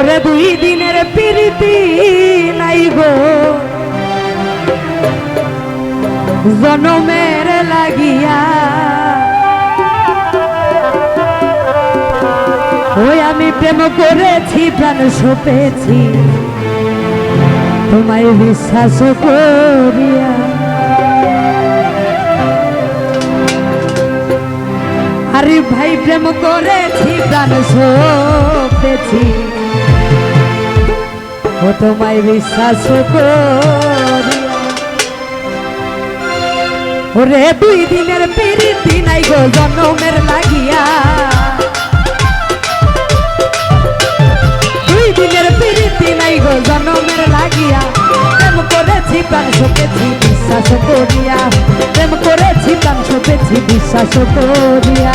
ওরে দুই দিনের প্রীতি নাই গো। জনমের লাগিয়া ওই আমি প্রেম করেছি, প্রাণ সপেছি। তোমায় বিশ্বাস করিয়া আরে ভাই, প্রেম করেছি, প্রাণ সপেছি। তোমায় বিশ্বাস করিয়া। ওরে, দুই দিনের পিরিতি নাই গো জনমের লাগিয়া। দুই দিনের পিরিতি নাই গো জনমের লাগিয়া। প্রেম করেছি, প্রাণ সপেছি, বিশ্বাস করিয়া। প্রেম করেছি, প্রাণ সপেছি, বিশ্বাস করিয়া।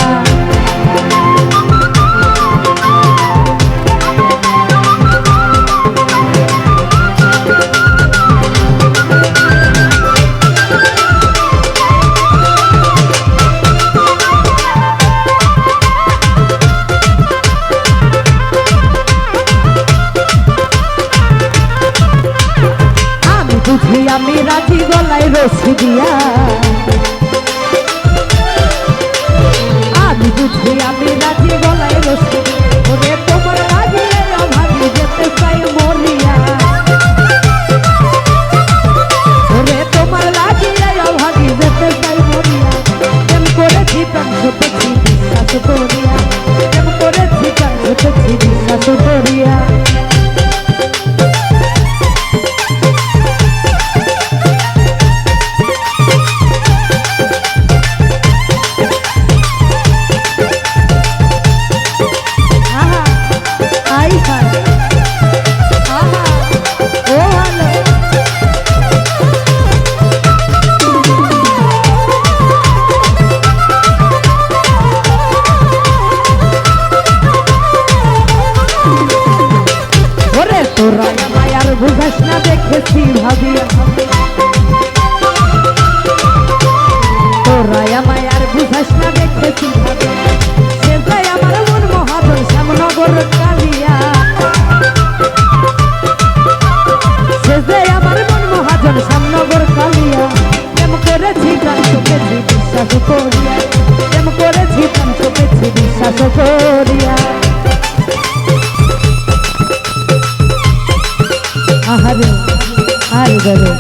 বুঝি আমি রাজি গলায় রসি দিয়া। আমি বুঝি আমি রাজি গলায় রসি ওরে তোমার লাগিয়ে অভাগি যেতে চাই মরিয়া। ওরে তোমার লাগিয়ে অভাগি যেতে চাই মরিয়া। প্রেম করেছি, প্রাণ সপেছি বিশ্বাস করিয়া। প্রেম করেছি, প্রাণ সপেছি বিশ্বাস করিয়া। মন সামনগর কালিয়া। প্রেম করেছি গান চোখেছি, বিশ্বাস করিয়া। প্রেম করেছি গান চোখেছি, বিশ্বাস করিয়া। আহারে আর ধরে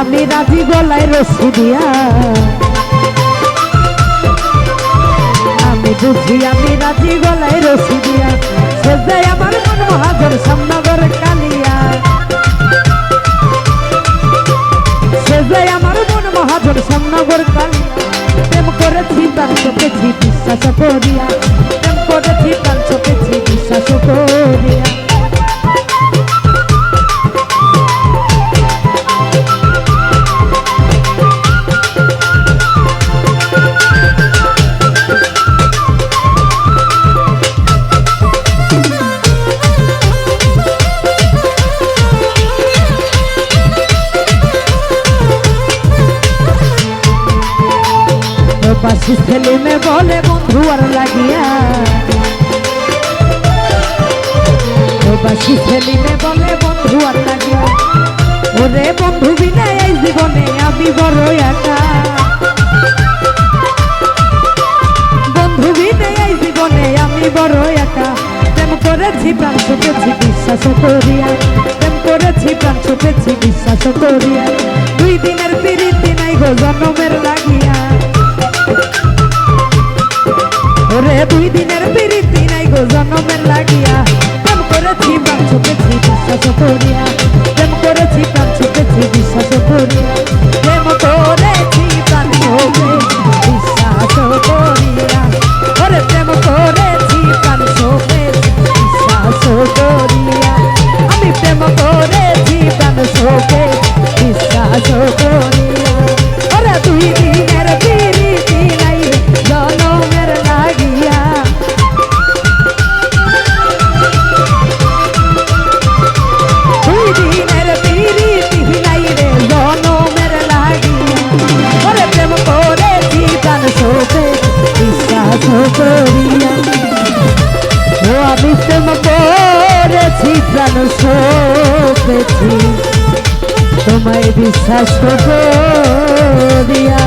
আমি রাজি গলায় রসি দিয়া। আমি বুঝি আমি রাজি গলায় রসি দিয়া। সে যে আমার মন মহাজন সামনগর কালিয়া। সে যে আমার মন মহাজন সামনগর কালিয়া। প্রেম করেছি, প্রাণ চোখেছি বিশ্বাস করিয়া। পাশি ছেলে মে বলে, বন্ধু আর লাগিয়া। পাশি ছেলে মে বলে, বন্ধু আর লাগিয়া। ওরে বন্ধু বিনা এই জীবনে আমি বড় একা। বন্ধু বিনা এই জীবনে আমি বড় একা। প্রেম করেছি, প্রাণ ছুটেছি বিশ্বাস করিয়া। প্রেম করেছি, প্রাণ ছুটেছি বিশ্বাস করিয়া। দুই দিনের পিরিতি নাই গো জন্মের দুই দিনের পিরিতি নাই গো, জন্মের লাগিয়া। প্রেম করেছি প্রাণ ছুটেছি বিশ্বাস করিয়া। প্রেম করেছি প্রাণ ছুটেছি বিশ্বাস করিয়া। করেছি প্রাণ সপেছি। তোমায় বিশ্বাস করিয়া